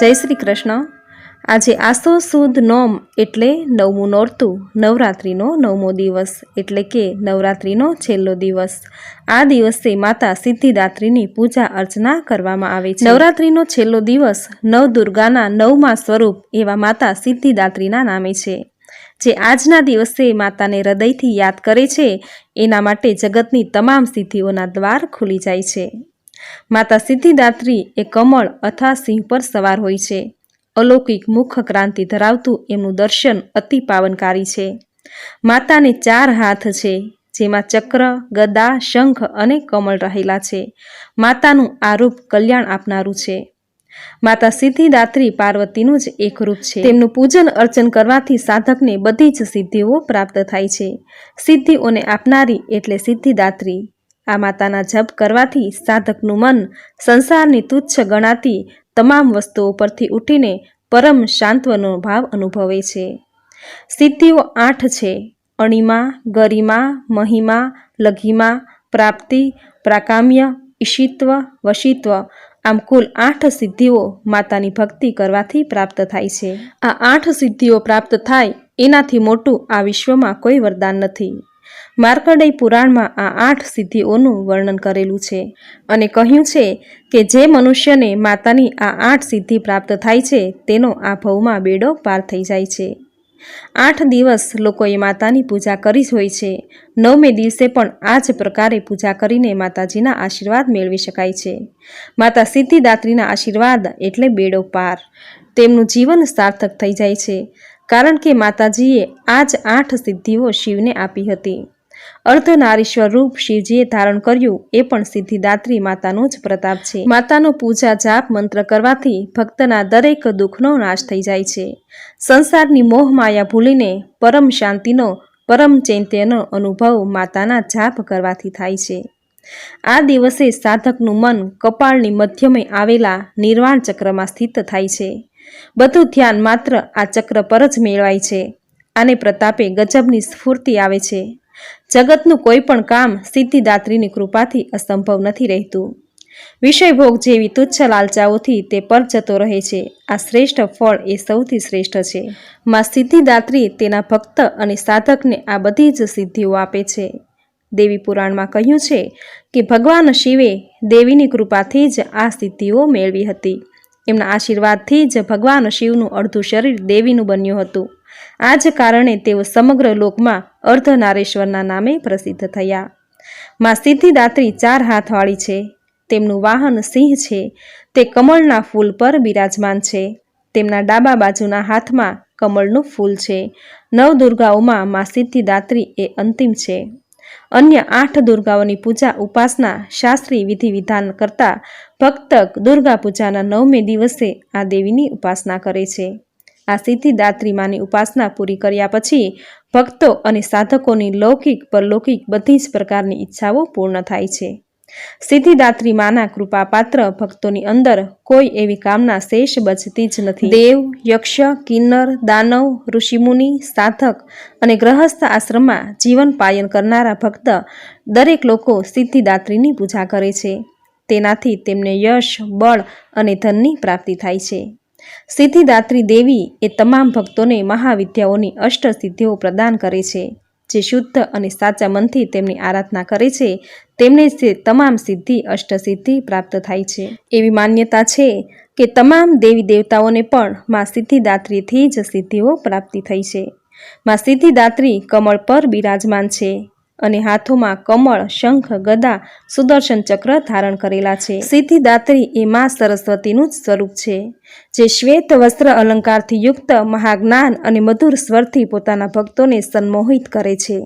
જય શ્રી કૃષ્ણ. આજે આસો સુદ નોમ એટલે નવમું નોરતું, નવરાત્રિનો નવમો દિવસ એટલે કે નવરાત્રિનો છેલ્લો દિવસ. આ દિવસે માતા સિદ્ધિદાત્રીની પૂજા અર્ચના કરવામાં આવે છે. નવરાત્રિનો છેલ્લો દિવસ નવદુર્ગાના નવમા સ્વરૂપ એવા માતા સિદ્ધિદાત્રીના નામે છે. જે આજના દિવસે માતાને હૃદયથી યાદ કરે છે, એના માટે જગતની તમામ સિદ્ધિઓના દ્વાર ખુલી જાય છે. માતા સિદ્ધિદાત્રી એ કમળ અથવા સિંહ પર સવાર હોય છે. અલૌકિક મુખ ક્રાંતિ ધરાવતું એમનું દર્શન અતિ પાવનકારી છે. માતાને ચાર હાથ છે, જેમાં ચક્ર, ગદા, શંખ અને કમળ રહેલા છે. માતાનું આ રૂપ કલ્યાણ આપનારું છે. માતા સિદ્ધિદાત્રી પાર્વતીનું જ એક રૂપ છે. તેમનું પૂજન અર્ચન કરવાથી સાધકને બધી જ સિદ્ધિઓ પ્રાપ્ત થાય છે. સિદ્ધિઓને આપનારી એટલે સિદ્ધિદાત્રી. આ માતાના જપ કરવાથી સાધકનું મન સંસારની તુચ્છ ગણાતી તમામ વસ્તુઓ પરથી ઉઠીને પરમ શાંતવનો ભાવ અનુભવે છે. સિદ્ધિઓ આઠ છે. અણિમા, ગરિમા, મહિમા, લઘિમા, પ્રાપ્તિ, પ્રાકામ્ય, ઈશિત્વ, વશિત્વ આમ કુલ આઠ સિદ્ધિઓ માતાની ભક્તિ કરવાથી પ્રાપ્ત થાય છે. આ આઠ સિદ્ધિઓ પ્રાપ્ત થાય એનાથી મોટું આ વિશ્વમાં કોઈ વરદાન નથી. માર્કંડેય પુરાણમાં આ આઠ સિદ્ધિઓનું વર્ણન કરેલું છે અને કહ્યું છે કે જે મનુષ્યને માતાની આ આઠ સિદ્ધિ પ્રાપ્ત થાય છે, તેનો આ ભવમાં બેડો પાર થઈ જાય છે. આઠ દિવસ લોકોએ માતાની પૂજા કરી જ હોય છે. નવમે દિવસે પણ આ જ પ્રકારે પૂજા કરીને માતાજીના આશીર્વાદ મેળવી શકાય છે. માતા સિદ્ધિદાત્રીના આશીર્વાદ એટલે બેડો પાર. તેમનું જીવન સાર્થક થઈ જાય છે. કારણ કે માતાજીએ આ જ આઠ સિદ્ધિઓ શિવને આપી હતી. અર્ધનારીશ્વર રૂપ શિવજીએ ધારણ કર્યું, એ પણ સિદ્ધિદાત્રી માતાનો જ પ્રતાપ છે. માતાનો પૂજા જાપ મંત્ર કરવાથી ભક્તના દરેક દુઃખનો નાશ થઈ જાય છે. સંસારની મોહમાયા ભૂલીને પરમ શાંતિનો, પરમ ચૈત્યનો અનુભવ માતાના જાપ કરવાથી થાય છે. આ દિવસે સાધકનું મન કપાળની મધ્યમે આવેલા નિર્વાણ ચક્રમાં સ્થિત થાય છે. બધું ધ્યાન માત્ર આ ચક્ર પર જ મેળવાય છે આને પ્રતાપે ગજબની સ્ફૂર્તિ આવે છે. જગતનું કોઈ પણ કામ સિદ્ધિદાત્રીની કૃપાથી અસંભવ નથી રહેતું. વિષયભોગ જેવી તુચ્છ લાલચાઓથી તે પર જતો રહે છે. આ શ્રેષ્ઠ ફળ એ સૌથી શ્રેષ્ઠ છે. માં સિદ્ધિદાત્રી તેના ભક્ત અને સાધકને આ બધી જ સિદ્ધિઓ આપે છે. દેવી પુરાણમાં કહ્યું છે કે ભગવાન શિવે દેવીની કૃપાથી જ આ સિદ્ધિઓ મેળવી હતી. એમના આશીર્વાદથી જ ભગવાન શિવનું અડધું શરીર દેવીનું બન્યું હતું. આ જ કારણે તેઓ સમગ્ર લોકમાં અર્ધનારેશ્વરના નામે પ્રસિદ્ધ થયા. માં સિદ્ધિદાત્રી ચાર હાથવાળી છે. તેમનું વાહન સિંહ છે. તે કમળના ફૂલ પર બિરાજમાન છે. તેમના ડાબા બાજુના હાથમાં કમળનું ફૂલ છે. નવ દુર્ગાઓમાં માં સિદ્ધિદાત્રી એ અંતિમ છે. અન્ય આઠ દુર્ગાઓની પૂજા ઉપાસના શાસ્ત્રી વિધિ વિધાન કરતા ભક્ત દુર્ગા પૂજાના નવમે દિવસે આ દેવીની ઉપાસના કરે છે. આ સિદ્ધિદાત્રી માની ઉપાસના પૂરી કર્યા પછી ભક્તો અને સાધકોની લૌકિક, પરલૌકિક બધી જ પ્રકારની ઈચ્છાઓ પૂર્ણ થાય છે. સિદ્ધિદાત્રી માના કૃપાપાત્ર ભક્તોની અંદર કોઈ એવી કામના શેષ બચતી જ નથી. દેવ, યક્ષ, કિન્નર, દાનવ, ઋષિમુનિ, સાધક અને ગ્રહસ્થ આશ્રમમાં જીવન પાયન કરનારા ભક્ત દરેક લોકો સિદ્ધિદાત્રીની પૂજા કરે છે. તેનાથી તેમને યશ, બળ અને ધનની પ્રાપ્તિ થાય છે. સિદ્ધિદાત્રી દેવી એ તમામ ભક્તોને મહાવિદ્યાઓની અષ્ટ સિદ્ધિઓ પ્રદાન કરે છે. જે શુદ્ધ અને સાચા મનથી તેમની આરાધના કરે છે, તેમને તમામ સિદ્ધિ, અષ્ટસિદ્ધિ પ્રાપ્ત થાય છે. એવી માન્યતા છે કે તમામ દેવી દેવતાઓને પણ માં સિદ્ધિદાત્રીથી જ સિદ્ધિઓ પ્રાપ્તિ થઈ છે. માં સિદ્ધિદાત્રી કમળ પર બિરાજમાન છે. અને હાથોમાં કમળ, શંખ, ગદા, સુદર્શન ચક્ર ધારણ કરેલા છે. સિદ્ધિદાત્રી એ મા સરસ્વતીનું જ સ્વરૂપ છે, જે શ્વેત વસ્ત્ર અલંકારથી યુક્ત મહાજ્ઞાન અને મધુર સ્વરથી પોતાના ભક્તોને સન્મોહિત કરે છે.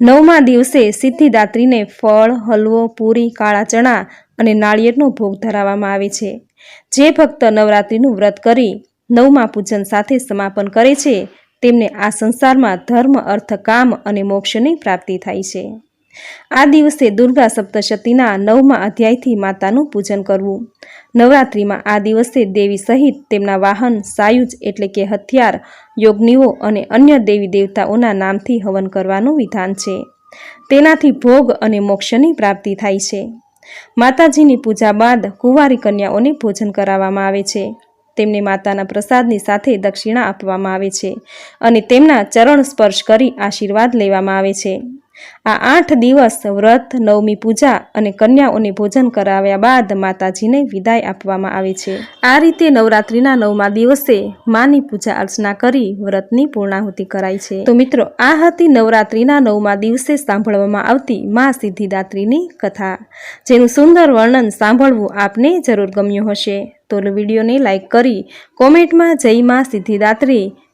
નવમા દિવસે સિદ્ધિદાત્રીને ફળ, હલવો, પૂરી, કાળા ચણા અને નાળિયેરનો ભોગ ધરાવવામાં આવે છે. જે ભક્ત નવરાત્રિનું વ્રત કરી નવમા પૂજન સાથે સમાપન કરે છે તેમને આ સંસારમાં ધર્મ, અર્થ, કામ અને મોક્ષની પ્રાપ્તિ થાય છે. આ દિવસે દુર્ગા સપ્તશતીના નવમા અધ્યાયથી માતાનું પૂજન કરવું. નવરાત્રિમાં આ દિવસે દેવી સહિત તેમના વાહન, સાયુજ એટલે કે હથિયાર, યોગનીઓ અને અન્ય દેવી દેવતાઓના નામથી હવન કરવાનું વિધાન છે. તેનાથી ભોગ અને મોક્ષની પ્રાપ્તિ થાય છે. માતાજીની પૂજા બાદ કુંવારી કન્યાઓને ભોજન કરાવવામાં આવે છે. તેમને માતાના પ્રસાદની સાથે દક્ષિણા આપવામાં આવે છે અને તેમના ચરણ સ્પર્શ કરી આશીર્વાદ લેવામાં આવે છે. આ આઠ દિવસ વ્રત, નવમી પૂજા અને કન્યાઓને ભોજન કરાવ્યા બાદ માતાજીને વિદાય આપવામાં આવે છે. આ રીતે નવરાત્રિના નવમા દિવસે માની પૂજા અર્ચના કરી વ્રતની પૂર્ણાહુતિ કરાય છે. તો મિત્રો, આ હતી નવરાત્રિના નવમા દિવસે સાંભળવામાં આવતી મા સિદ્ધિદાત્રીની કથા. જેનું સુંદર વર્ણન સાંભળવું આપને જરૂર ગમ્યું હશે. તો વિડીયોને લાઇક કરી કોમેન્ટમાં જય મા સિદ્ધિદાત્રી